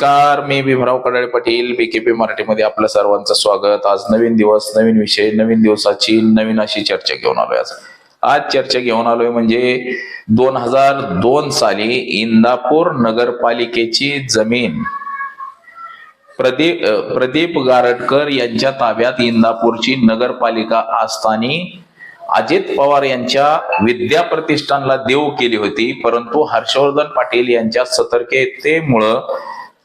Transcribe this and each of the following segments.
नमस्कार मी भीमराव कडाळे पाटील बीकेपी मराठीमध्ये आपलं सर्वांचं स्वागत. आज नवीन दिवस नवीन विषय नवीन दिवसाची नवीन अशी चर्चा घेऊन आलोय आज. आज चर्चा घेऊन आलोय म्हणजे दोन हजार दोन साली इंदापूर नगरपालिकेची जमीन प्रदीप प्रदीप गारटकर यांच्या ताब्यात इंदापूरची नगरपालिका असताना अजित पवार यांच्या विद्या प्रतिष्ठानला देऊ केली होती परंतु हर्षवर्धन पाटील यांच्या सतर्कतेमुळं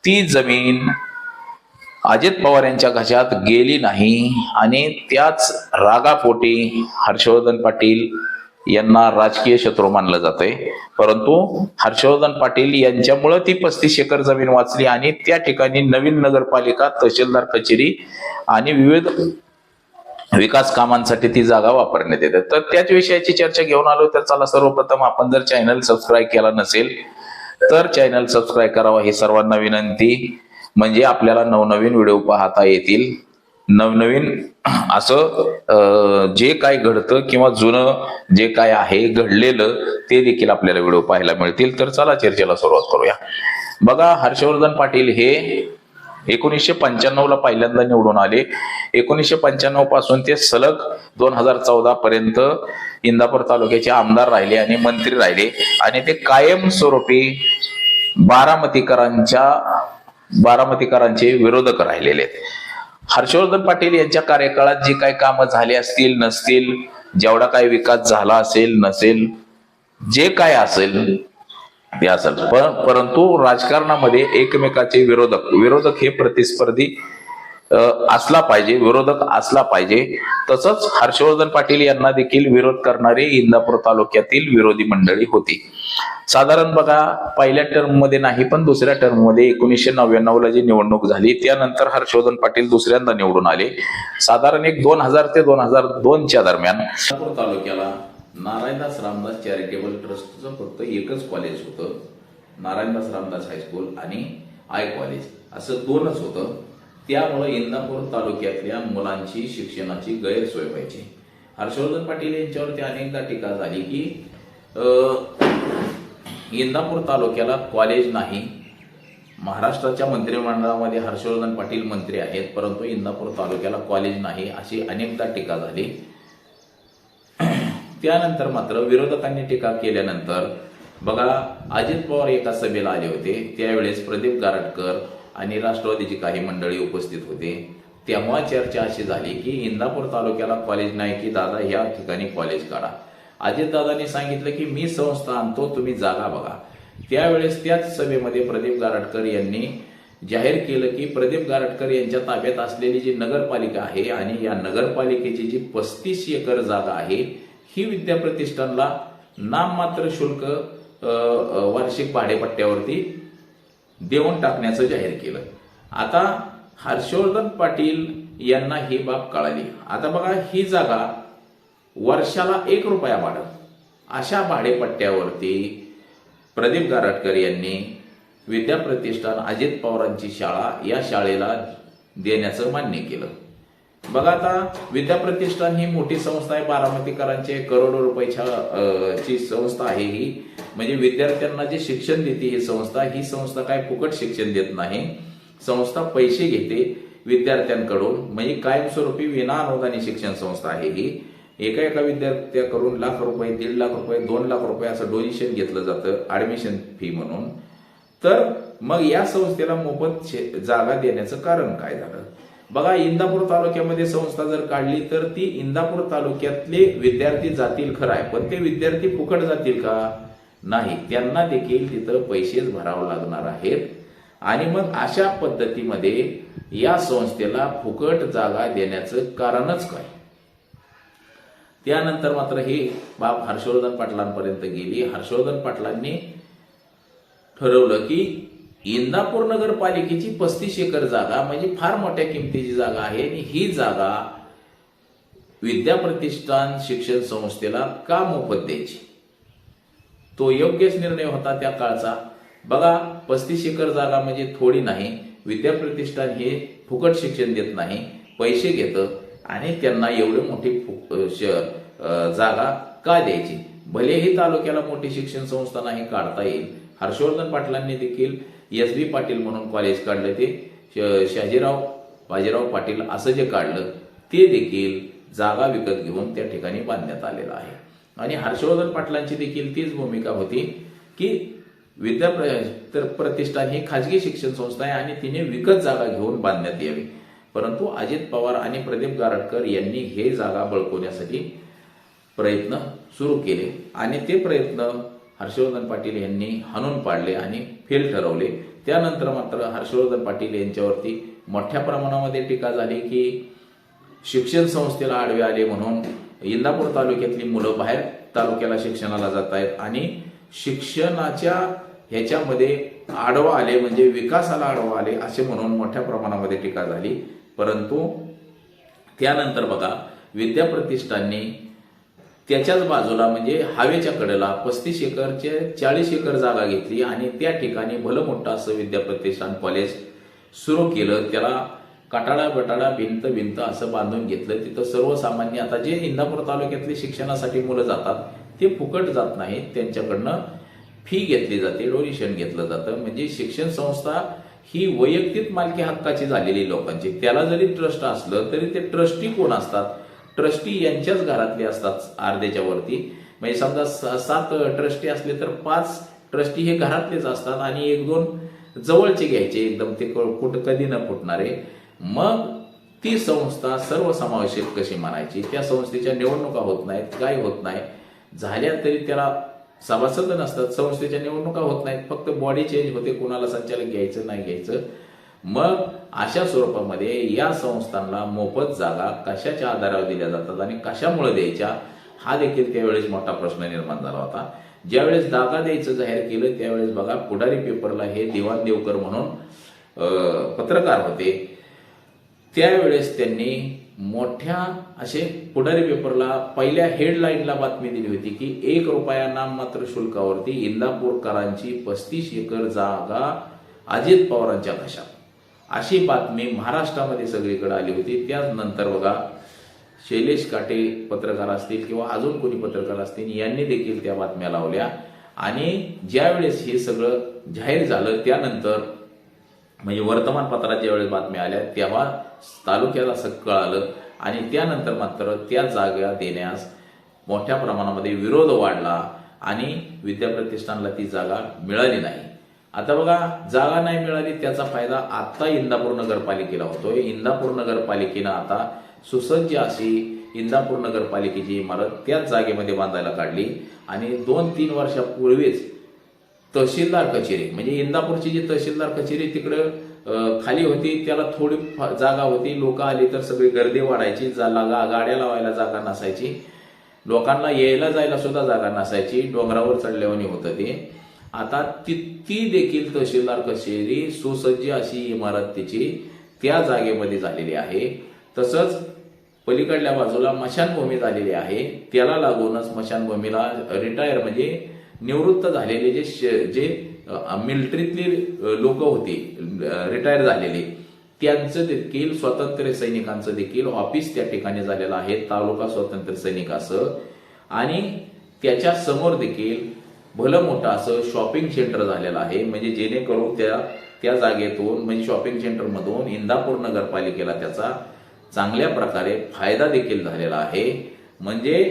ती जमीन अजित पवार यांच्या घशात गेली नाही आणि त्याच रागापोटी हर्षवर्धन पाटील यांना राजकीय शत्रू मानलं जाते परंतु हर्षवर्धन पाटील यांच्यामुळं ती पस्तीस एकर जमीन वाचली आणि त्या ठिकाणी नवीन नगरपालिका तहसीलदार कचेरी आणि विविध विकास कामांसाठी ती जागा वापरण्यात येते. तर त्याच विषयाची चर्चा घेऊन आलो तर चला सर्वप्रथम आपण जर चॅनल सबस्क्राईब केला नसेल तर चॅनल सबस्क्राईब करावा ही सर्वांना विनंती. म्हणजे आपल्याला नवनवीन व्हिडिओ पाहता येतील. नवनवीन असं जे काय घडतं किंवा जुनं जे काय आहे घडलेलं ते देखील आपल्याला व्हिडिओ पाहायला मिळतील. तर चला चर्चेला सुरुवात करूया. बघा हर्षवर्धन पाटील हे एकोणीसशे पंच्याण्णवला पहिल्यांदा निवडून आले. एकोणीसशे पंच्याण्णवपासून ते सलग दोन हजार चौदा पर्यंत इंदापूर तालुक्याचे आमदार राहिले आणि मंत्री राहिले. आणि ते कायमस्वरूपी बारामतीकरांच्या बारामतीकरांचे विरोधक राहिलेले आहेत. हर्षवर्धन पाटील यांच्या कार्यकाळात जी काही कामं झाली असतील नसतील जेवढा काही विकास झाला असेल नसेल जे काय असेल ते असेल पण परंतु राजकारणामध्ये एकमेकाचे विरोधक विरोधक हे प्रतिस्पर्धी असला पाहिजे विरोधक असला पाहिजे. तसंच हर्षवर्धन पाटील यांना देखील विरोध करणारे इंदापूर तालुक्यातील विरोधी मंडळी होती. साधारण बघा पहिल्या टर्ममध्ये नाही पण दुसऱ्या टर्ममध्ये एकोणीसशे नव्याण्णव ला जी निवडणूक झाली त्यानंतर हर्षवर्धन पाटील दुसऱ्यांदा निवडून आले. साधारण एक दोन हजार ते दोन हजार दोनच्या दरम्यान. तालुक्याला नारायणदास रामदास चॅरिटेबल ट्रस्टचं फक्त एकच कॉलेज होतं. नारायणदास रामदास हायस्कूल आणि आय कॉलेज असं दोनच होतं. त्यामुळे इंदापूर तालुक्यातल्या मुलांची शिक्षणाची गैरसोय व्हायची. हर्षवर्धन पाटील यांच्यावरती अनेकदा टीका झाली की इंदापूर तालुक्याला कॉलेज नाही. महाराष्ट्राच्या मंत्रिमंडळामध्ये हर्षवर्धन पाटील मंत्री आहेत परंतु इंदापूर तालुक्याला कॉलेज नाही अशी अनेकदा टीका झाली. त्यानंतर मात्र विरोधकांनी टीका केल्यानंतर बघा अजित पवार एका सभेला आले होते. त्यावेळेस प्रदीप गारटकर आणि राष्ट्रवादीची काही मंडळी उपस्थित होते. तेव्हा चर्चा अशी झाली की इंदापूर तालुक्याला कॉलेज नाही की दादा या ठिकाणी कॉलेज काढा. अजितदादांनी सांगितलं की मी संस्था आणतो तुम्ही जागा बघा. त्यावेळेस त्याच सभेमध्ये प्रदीप गारटकर यांनी जाहीर केलं की प्रदीप गारटकर यांच्या ताब्यात असलेली जी नगरपालिका आहे आणि या नगरपालिकेची जी पस्तीस एकर जागा आहे ही विद्या प्रतिष्ठानला नाममात्र शुल्क वार्षिक भाडेपट्ट्यावरती देऊन टाकण्याचं जाहीर केलं. आता हर्षवर्धन पाटील यांना ही बाब कळाली. आता बघा ही जागा वर्षाला एक रुपया भाडं अशा भाडेपट्ट्यावरती प्रदीप गारटकर यांनी विद्या प्रतिष्ठान अजित पवारांची शाळा या शाळेला देण्याचं मान्य केलं. बघा आता विद्या प्रतिष्ठान ही मोठी संस्था आहे बारामतीकरांचे करोडो रुपयाच्या ची संस्था आहे ही. म्हणजे विद्यार्थ्यांना जे शिक्षण देते ही संस्था ही संस्था काय फुकट शिक्षण देत नाही. संस्था पैसे घेते विद्यार्थ्यांकडून. म्हणजे कायमस्वरूपी विना अनुदानी शिक्षण संस्था आहे ही. एका एका विद्यार्थ्याकडून लाख रुपये दीड लाख रुपये दोन लाख रुपये असं डोनेशन घेतलं जातं ऍडमिशन फी म्हणून. तर मग या संस्थेला मोफत जागा देण्याचं कारण काय झालं? बघा इंदापूर तालुक्यामध्ये संस्था जर काढली तर ती इंदापूर तालुक्यातले विद्यार्थी जातील खरं आहे पण ते विद्यार्थी फुकट जातील का? नाही. त्यांना देखील तिथं पैसेच भरावं लागणार आहेत. आणि मग अशा पद्धतीमध्ये या संस्थेला फुकट जागा देण्याचं कारणच काय? त्यानंतर मात्र ही बाब हर्षवर्धन पाटलांपर्यंत गेली. हर्षवर्धन पाटलांनी ठरवलं की इंदापूर नगरपालिकेची पस्तीस एकर जागा म्हणजे फार मोठ्या किमतीची जागा आहे आणि ही जागा विद्या प्रतिष्ठान शिक्षण संस्थेला का मोफत द्यायची? तो योग्यच निर्णय होता त्या काळचा. बघा पस्तीस एकर जागा म्हणजे थोडी नाही. विद्या प्रतिष्ठान हे फुकट शिक्षण देत नाही पैसे घेतं आणि त्यांना एवढी मोठी श- जागा का द्यायची? भलेही तालुक्याला मोठी शिक्षण संस्था नाही काढता येईल. हर्षवर्धन पाटलांनी देखील एस बी पाटील म्हणून कॉलेज काढलं ते. श- शहाजीराव बाजीराव पाटील असं जे काढलं ते देखील जागा विकत घेऊन त्या ठिकाणी बांधण्यात आलेलं आहे. आणि हर्षवर्धन पाटलांची देखील तीच भूमिका होती की विद्या तर प्रतिष्ठान ही खाजगी शिक्षण संस्था आहे आणि तिने विकत जागा घेऊन बांधण्यात यावी. परंतु अजित पवार आणि प्रदीप गारटकर यांनी हे जागा बळकवण्यासाठी प्रयत्न सुरू केले. आणि ते प्रयत्न हर्षवर्धन पाटील यांनी हाणून पाडले आणि फेल ठरवले. त्यानंतर मात्र हर्षवर्धन पाटील यांच्यावरती मोठ्या प्रमाणामध्ये टीका झाली की शिक्षण संस्थेला आडवे आले म्हणून इंदापूर तालुक्यातली मुलं बाहेर तालुक्याला शिक्षणाला जात आहेत आणि शिक्षणाच्या ह्याच्यामध्ये आडवा आले म्हणजे विकासाला आडवा आले असे म्हणून मोठ्या प्रमाणामध्ये टीका झाली. परंतु त्यानंतर बघा विद्याप्रतिष्ठाननी त्याच्याच बाजूला म्हणजे हवेच्या कडेला पस्तीस एकरचे चाळीस एकर जागा घेतली आणि त्या ठिकाणी भलं मोठं असं विद्या प्रतिष्ठान कॉलेज सुरू केलं. त्याला कटाळा बटाळा भिंत भिंत असं बांधून घेतलं. तिथं सर्वसामान्य आता जे इंदापूर तालुक्यातले शिक्षणासाठी मुलं जातात ते फुकट जात नाहीत. त्यांच्याकडनं फी घेतली जाते डोनेशन घेतलं जातं. म्हणजे शिक्षण संस्था ही वैयक्तिक मालकी हक्काची झालेली लोकांची. त्याला जरी ट्रस्ट असलं तरी ते ट्रस्टी कोण असतात? ट्रस्टी यांच्याच घरातले असतात अर्ध्याच्या वरती. म्हणजे समजा सात ट्रस्टी असले तर पाच ट्रस्टी हे घरातलेच असतात आणि एक दोन जवळचे घ्यायचे. एकदम ते कुठं कधी न फुटणारे. मग ती संस्था सर्वसमावेशक कशी म्हणायची त्या संस्थेच्या निवडणुका होत नाहीत काय होत नाही. झाल्या तरी त्याला सभासद नसतात. संस्थेच्या निवडणुका होत नाहीत. फक्त बॉडी चेंज होते. कोणाला संचालक घ्यायचं नाही घ्यायचं. मग अशा स्वरूपामध्ये या संस्थांना मोफत जागा कशाच्या आधारावर दिल्या जातात आणि कशामुळे द्यायच्या हा देखील त्यावेळेस मोठा प्रश्न निर्माण झाला होता. ज्यावेळेस जागा द्यायचं जाहीर केलं त्यावेळेस बघा पुढारी पेपरला हे दिवाण देवकर म्हणून पत्रकार होते. त्यावेळेस त्यांनी मोठ्या असे पुढारी पेपरला पहिल्या हेडलाईनला बातमी दिली होती की एक रुपया नाममात्र शुल्कावरती इंदापूरकरांची पस्तीस एकर जागा अजित पवारांच्या घशात अशी बातमी महाराष्ट्रामध्ये सगळीकडे आली होती. त्यानंतर बघा शैलेश काटे पत्रकार असतील किंवा अजून कोणी पत्रकार असतील यांनी देखील त्या बातम्या लावल्या. आणि ज्यावेळेस हे सगळं जाहीर झालं त्यानंतर म्हणजे वर्तमानपत्रात ज्यावेळेस बातम्या आल्या तेव्हा तालुक्याला सक्कळ आलं. आणि त्यानंतर मात्र त्या जागा देण्यास मोठ्या प्रमाणामध्ये विरोध वाढला आणि विद्या प्रतिष्ठानला ती जागा मिळाली नाही. आता बघा जागा नाही मिळाली त्याचा फायदा आता इंदापूर नगरपालिकेला होतोय. इंदापूर नगरपालिकेनं आता सुसज्ज अशी इंदापूर नगरपालिकेची इमारत त्याच जागेमध्ये बांधायला काढली. आणि दोन तीन वर्षापूर्वीच तहसीलदार कचेरी म्हणजे इंदापूरची जी तहसीलदार कचेरी तिकडं खाली होती त्याला थोडी जागा होती. लोक आली तर सगळी गर्दी वाढायची जागा गाड्या लावायला जागा नसायची. लोकांना यायला जायला सुद्धा जागा नसायची. डोंगरावर चढल्यावानी होतं ते. आता ती ती देखील तहसीलदार कचेरी सुसज्ज अशी इमारत तिची त्या जागेमध्ये झालेली आहे. तसंच पलीकडल्या बाजूला मशानभूमी झालेली आहे. त्याला लागूनच स्मशानभूमीला रिटायर म्हणजे निवृत्त झालेले जे श- जे मिलिटरीतली लोक होती रिटायर झालेली त्यांचं देखील स्वातंत्र्य सैनिकांचं देखील ऑफिस त्या ठिकाणी झालेलं आहे. तालुका स्वातंत्र्य सैनिकाचं. आणि त्याच्यासमोर देखील भलं मोठं असं शॉपिंग सेंटर झालेलं आहे. म्हणजे जेणेकरून त्या त्या जागेतून म्हणजे शॉपिंग सेंटर मधून इंदापूर नगरपालिकेला त्याचा चांगल्या प्रकारे फायदा देखील झालेला आहे. म्हणजे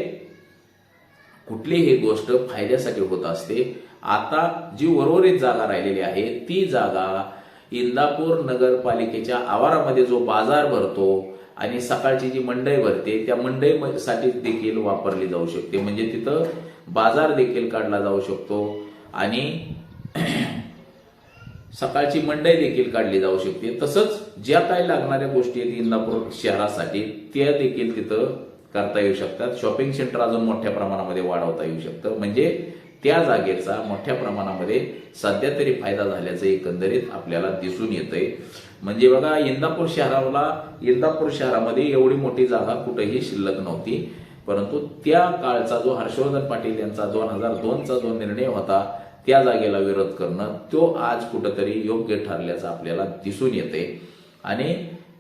कुठलीही गोष्ट फायद्यासाठी होत असते. आता जी उर्वरित जागा राहिलेली आहे ती जागा इंदापूर नगरपालिकेच्या आवारामध्ये जो बाजार भरतो आणि सकाळची जी मंडई भरते त्या मंडईसाठी देखील वापरली जाऊ शकते. म्हणजे तिथं बाजार देखील काढला जाऊ शकतो आणि सकाळची मंडई देखील काढली जाऊ शकते. तसंच ज्या काही लागणाऱ्या गोष्टी आहेत इंदापूर शहरासाठी त्या देखील तिथं करता येऊ शकतात. शॉपिंग सेंटर अजून मोठ्या प्रमाणामध्ये वाढवता येऊ शकतं. म्हणजे त्या जागेचा मोठ्या प्रमाणामध्ये सध्या तरी फायदा झाल्याचं एकंदरीत आपल्याला दिसून येतंय. म्हणजे बघा इंदापूर शहराला इंदापूर शहरामध्ये एवढी मोठी जागा कुठेही शिल्लक नव्हती. परंतु त्या काळचा जो हर्षवर्धन पाटील यांचा दोन हजार दोनचा जो निर्णय होता त्या जागेला विरोध करणं तो आज कुठंतरी योग्य ठरल्याचं आपल्याला दिसून येते. आणि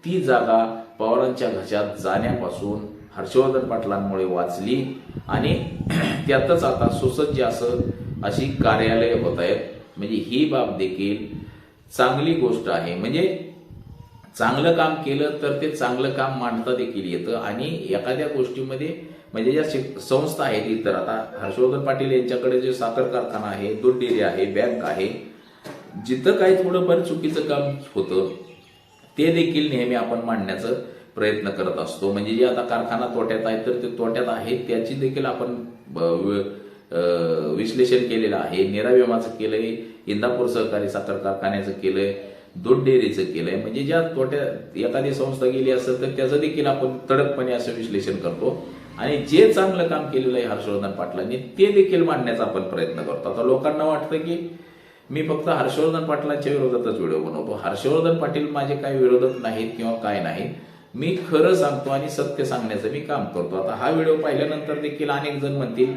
ती जागा पवारांच्या घशात जाण्यापासून हर्षवर्धन पाटलांमुळे वाचली आणि त्यातच आता सुसज्ज असं अशी कार्यालय होत आहेत. म्हणजे ही बाब देखील चांगली गोष्ट आहे. म्हणजे चांगलं काम केलं तर ते चांगलं काम मांडता देखील येतं. आणि एखाद्या गोष्टीमध्ये म्हणजे ज्या शिक- संस्था आहेत इतर आता हर्षवर्धन पाटील यांच्याकडे जे साखर कारखाना आहे दूध डेअरी आहे बँक आहे जिथं काही थोडंफार चुकीचं काम होतं ते देखील नेहमी आपण मांडण्याचं प्रयत्न करत असतो. म्हणजे जे आता कारखाना तोट्यात आहे तर ते तोट्यात आहे त्याची देखील आपण ब- विश्लेषण केलेलं आहे. निराविमाचं केलंय इंदापूर सहकारी साखर कारखान्याचं केलंय दूध डेअरीचं केलंय. म्हणजे ज्या तोट्या एखादी संस्था गेली असेल तर त्याचं देखील आपण तडकपणे असं विश्लेषण करतो. आणि जे चांगलं काम केलेलं आहे हर्षवर्धन पाटलांनी ते देखील मांडण्याचा आपण प्रयत्न करतो. आता लोकांना वाटतं की मी फक्त हर्षवर्धन पाटलांच्या विरोधातच व्हिडिओ बनवतो. हर्षवर्धन पाटील माझे काही विरोधक नाहीत किंवा काय नाही. मी खरं सांगतो आणि सत्य सांगण्याचं मी काम करतो. आता हा व्हिडिओ पाहिल्यानंतर देखील अनेक जण म्हणतील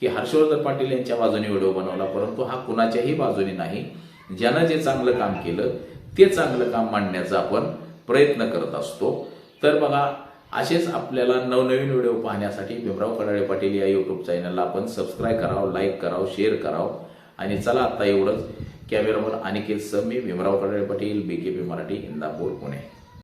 की हर्षवर्धन पाटील यांच्या बाजूने व्हिडिओ बनवला परंतु हा कुणाच्याही बाजूने नाही. ज्यानं जे चांगलं काम केलं ते चांगलं काम मांडण्याचा आपण प्रयत्न करत असतो. तर बघा असेच आपल्याला नवनवीन व्हिडिओ पाहण्यासाठी भीमराव कडाळे पाटील या युट्यूब चॅनलला आपण सबस्क्राईब करावं लाईक करावं शेअर करावं. आणि चला आता एवढंच. कॅमेरामन अनिकेत सर मी भीमराव कडाळे पाटील बीकेपी मराठी इंदापूर पुणे.